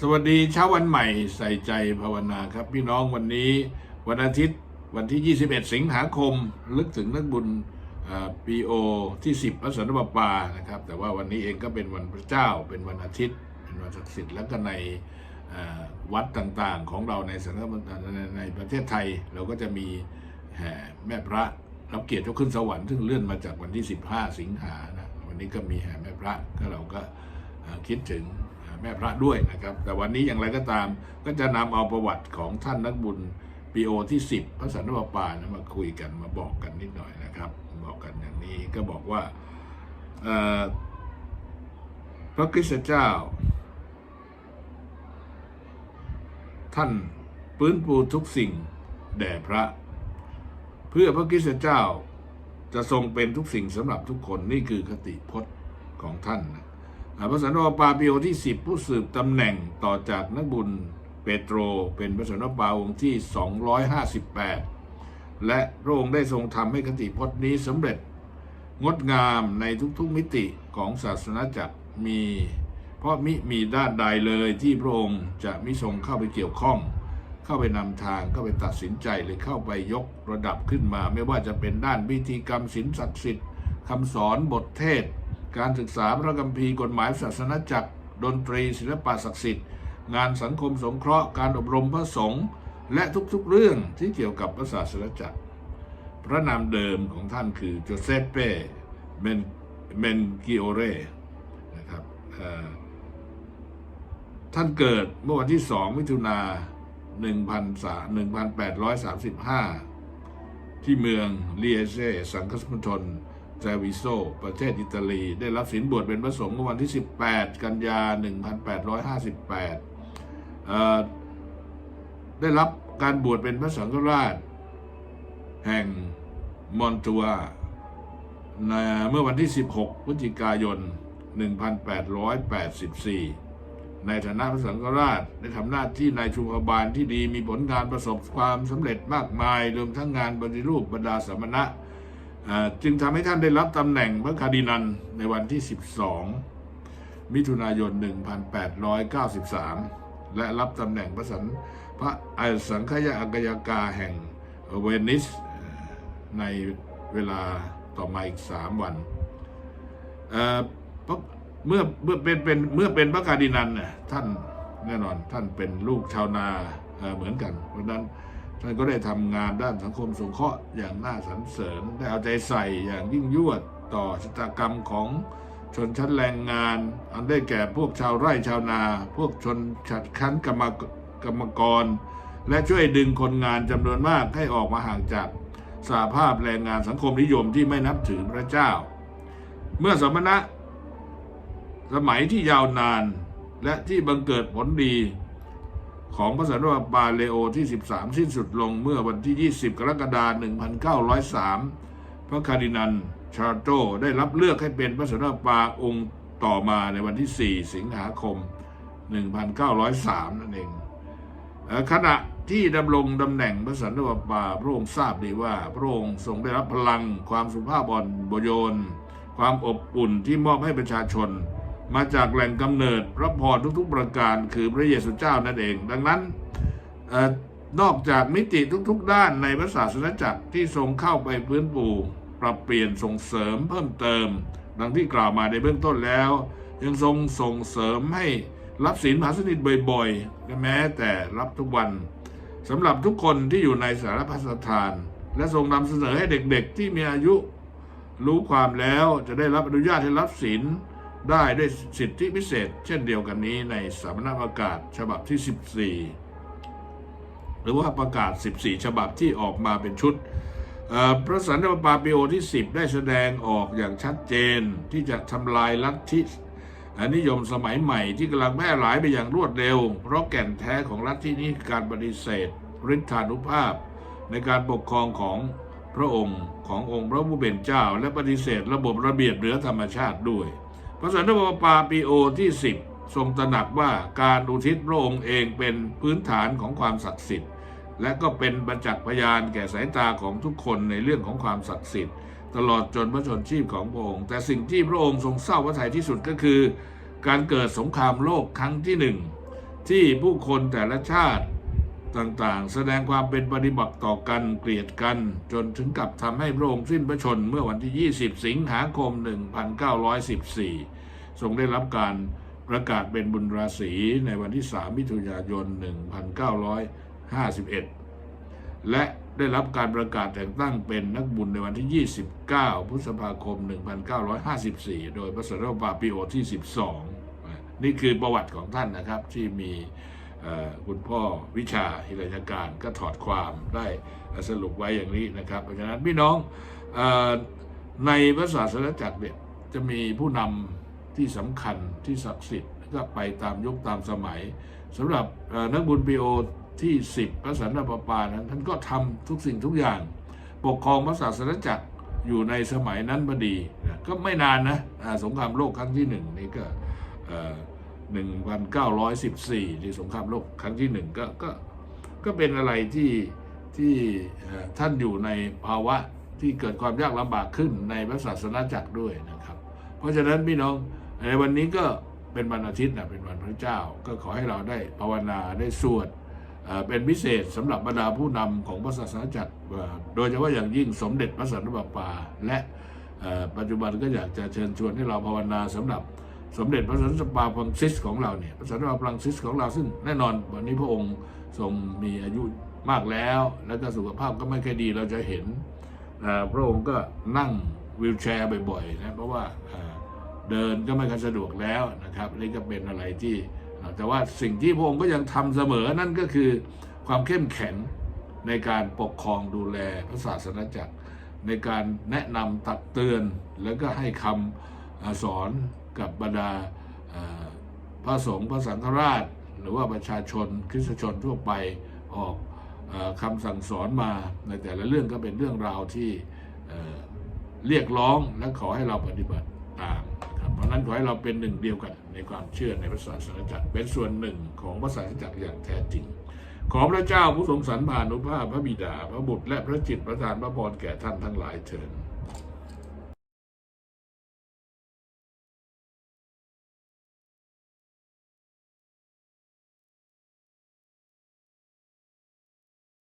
สวัสดีเช้าวันใหม่ใส่ใจภาวนาครับพี่น้องวันนี้วันอาทิตย์วันที่ 21 สิงหาคม ลึกถึงนักบุญปีโอที่ 10พระสันตะปานะครับ แต่ว่าวันนี้เองก็เป็นวันพระเจ้า เป็นวันอาทิตย์ เป็นวันศักดิ์สิทธิ์แล้วก็ในวัดต่างๆ ของเราในสังฆมในในประเทศไทย เราก็จะมีแห่แม่พระรับเกียรติเจ้าขึ้นสวรรค์ซึ่งเลื่อนมาจากวันที่ 15 สิงหานะวันนี้ก็มีแห่แม่พระก็เราก็คิดถึง แม่พระด้วยนะครับ แต่วันนี้อย่างไรก็ตามก็จะนำเอาประวัติของท่านนักบุญปีโอที่ 10 พระสันตะปานะมาคุยกันมาบอกกันนิดหน่อยนะครับ บอกกันอย่างนี้ก็บอกว่าพระคริสตเจ้า ท่านฟื้นฟูทุกสิ่งแด่พระ เพื่อพระคริสตเจ้าจะทรงเป็นทุกสิ่งสำหรับทุกคนนี่คือคติพจน์ของท่านนะ พระสันตะปาปีโอที่ 10 ผู้สืบตำแหน่งต่อจากนักบุญเปโตรเป็นพระสันตะปาองค์ที่ 258 และพระองค์ได้ทรงทำให้คติพจน์นี้สำเร็จงดงามในทุกๆมิติของศาสนาจักรมี เพราะมิมีด้านใดเลยที่พระองค์จะมิทรงเข้าไปเกี่ยวข้อง เข้าไปนำทางเข้าไปตัดสินใจหรือเข้าไปยกระดับขึ้นมา ไม่ว่าจะเป็นด้านพิธีกรรมศีลศักดิ์สิทธิ์คำสอนบทเทศ การศึกษาพระคัมภีร์กฎหมายศาสนาจักร ดนตรี ศิลปะศักดิ์สิทธิ์ งานสังคมสงเคราะห์การอบรมพระสงฆ์และทุกๆเรื่องที่เกี่ยวกับพระศาสนาจักร พระนามเดิมของท่านคือโจเซปเป้เมนเมนกิโอเรนะครับท่านเกิดเมื่อวันที่ 2 มิถุนา1835 ที่เมืองเลียเซสังคสมณฑ ลเจวิโซ ประเทศอิตาลี ได้รับศีลบวชเป็นพระสงฆ์เมื่อวันที่ 18 กันยา 1858 ได้รับการบวชเป็นพระสังฆราช แห่งมอนตัวในเมื่อวันที่ 16 พฤศจิกายน 1884 ในฐานะพระสังฆราชได้ทำหน้าที่นายชูพบาลที่ดีมีผลงานประสบความสำเร็จมากมายรวมทั้งงานปฏิรูปบรรดาสมณะ จึงทำให้ท่านได้รับตำแหน่งพระคาร์ดินันในวันที่ 12 มิถุนายน 1893 และรับตำแหน่งพระสันพระอัยสังฆยอักยากาแห่งเวนิสในเวลาต่อมาอีกสามวันเเมื่อเมื่อเป็นเป็นเมื่อเป็นพระคาร์ดินันเนี่ยท่านแน่นอนท่านเป็นลูกชาวนาเอ่อเหมือนกัน เพราะนั้น ท่านก็ได้ทำงานด้านสังคมสงเคราะห์อย่างน่าสรรเสริญ ได้เอาใจใส่อย่างยิ่งยวดต่อชะตากรรมของชนชั้นแรงงาน อันได้แก่พวกชาวไร่ชาวนา พวกชนฉัดคั้นกรรมกรรมกร และช่วยดึงคนงานจำนวนมากให้ออกมาห่างจากสหภาพแรงงานสังคมนิยมที่ไม่นับถือพระเจ้า เมื่อสมณะ สมัยที่ยาวนานและที่บังเกิดผลดี ของพระสันตะปาเลโอที่ 13 สิ้นสุดลงเมื่อวันที่ 20 กรกฎาคม 1903 พระคาร์ดินันชาร์โตได้รับเลือกให้เป็นพระสันตะปาองค์ต่อมาในวันที่ 4 สิงหาคม 1903 นั่นเองเอ่อขณะที่ดำรงตำแหน่งพระสันตะปาพระองค์ทราบดีว่า พระองค์ทรงได้รับพลังความสุภาพอ่อนโยน ความอบอุ่นที่มอบให้ประชาชน มาจากแหล่งกำเนิดพระพรทุกๆประการคือพระเยซูเจ้านั่นเอง ดังนั้นออนอกจากมิติทุกๆด้านในพระศาสนาจักรที่ทรงเข้าไปพื้นปูปรับเปลี่ยนส่งเสริมเพิ่มเติม ดังที่กล่าวมาในเบื้องต้นแล้ว ยังทรงส่งเสริมให้รับศีลมหาสนิทบ่อยๆและแม้แต่รับทุกวันสำหรับทุกคนที่อยู่ในสารพัดสถาน และทรงนำเสนอให้เด็กๆ ที่มีอายุ รู้ความแล้วจะได้รับอนุญาตให้รับศีล ได้ด้วยสิทธิพิเศษ เช่นเดียวกันนี้ในสามนประกาศฉบับที่ 14 หรือว่าประกาศ 14 ฉบับที่ออกมาเป็นชุดพระสันตะปาปิโอที่ 10 ได้แสดงออกอย่างชัดเจนที่จะทำลายลัทธินิยมสมัยใหม่ที่กำลังแพร่หลายไปอย่างรวดเร็ว เพราะแก่นแท้ของลัทธินี้การปฏิเสธฤทธานุภาพ ในการปกครองของพระองค์ขององค์พระผู้เป็นเจ้า และปฏิเสธระบบระเบียบเหนือธรรมชาติด้วย ระสันตะปาปีโอที่10ทรงตระหนักว่าการอุทิศพระองค์เองเป็นพื้นฐานของความศักดิ์สิทธิ์ และก็เป็นประจักษ์พยานแก่สายตาของทุกคนในเรื่องของความศักดิ์สิทธิ์ ตลอดจนพระชนชีพของพระองค์ แต่สิ่งที่พระองค์ทรงเศร้าพระทัยที่สุดก็คือ การเกิดสงครามโลกครั้งที่หนึ่งที่ผู้คนแต่ละชาติ ต่างๆ แสดงความเป็นปฏิบัติต่อกันเกลียดกัน จนถึงกับทำให้พระองค์สิ้นพระชนเมื่อวันที่ 20 สิงหาคม 1914 ทรงได้รับการประกาศเป็นบุญราศีในวันที่ 3 มิถุนายน 1951 และได้รับการประกาศแต่งตั้งเป็นนักบุญในวันที่ 29 พฤษภาคม 1954 โดยพระสันตะปาปิโอที่ 12 นี่คือประวัติของท่านนะครับที่มี คุณพ่อวิชาฮิรัญการก็ถอดความได้สรุปไว้อย่างนี้นะครับ เพราะฉะนั้นพี่น้องอในพระศาสนาจักรเนี่ยจะมีผู้นำที่สำคัญที่ศักดิ์สิทธิ์ก็ไปตามยุคตามสมัยสำหรับนักบุญปีโอที่ 10พระสันตะปาปานั้นท่านก็ทำทุกสิ่งทุกอย่าง ปกครองพระศาสนาจักรอยู่ในสมัยนั้นพอดี ก็ไม่นานนะสงครามโลกครั้งที่หนึ่งนี่ก็ 1914ที่สงครามโลกครั้งที่หนึ่งก็ก็ก็เป็นอะไรที่ที่ท่านอยู่ในภาวะที่เกิดความยากลำบากขึ้นในพระศาสนาจักรด้วยนะครับ เพราะฉะนั้นพี่น้องในวันนี้ก็เป็นวันอาทิตย์นะเป็นวันพระเจ้า ก็ขอให้เราได้ภาวนาได้สวดเป็นพิเศษสำหรับบรรดาผู้นำของพระศาสนาจักรโดยเฉพาะอย่างยิ่งสมเด็จพระสันตะปาปาและปัจจุบันก็อยากจะเชิญชวนให้เราภาวนาสำหรับ สมเด็จพระสันตะปาฟรังซิสของเราเนี่ยพระสันตะปาฟรังซิสของเราซึ่งแน่นอนวันนี้พระองค์ทรงมีอายุมากแล้ว แล้วก็สุขภาพก็ไม่ค่อยดีเราจะเห็นพระองค์ก็นั่งวีลแชร์บ่อยๆนะเพราะว่าเดินก็ไม่ค่อยสะดวกแล้วนะครับนี่ก็เป็นอะไรที่แต่ว่าสิ่งที่พระองค์ก็ยังทำเสมอนั่นก็คือความเข้มแข็งในการปกครองดูแลพระศาสนาจักร ในการแนะนำตักเตือนแล้วก็ให้คำเอ่อสอน กับบรรดาพระสงฆ์พระสังฆราช หรือว่าประชาชนคริสตชนทั่วไปออกอคำสั่งสอนมาในแต่ละเรื่องก็เป็นเรื่องราวที่เรียกร้องและขอให้เราปฏิบัติตามครับเพราะนั้นขอให้เราเป็นหนึ่งเดียวกันในความเชื่อในพระศาสนาจักรเป็นส่วนหนึ่งของพระศาสนาจักรอย่างแท้จริง ขอพระเจ้าผู้ทรงสรรพานุภาพพระบิดา พระบุตรและพระจิตประทานพระพรแก่ท่านทั้งหลายเถิด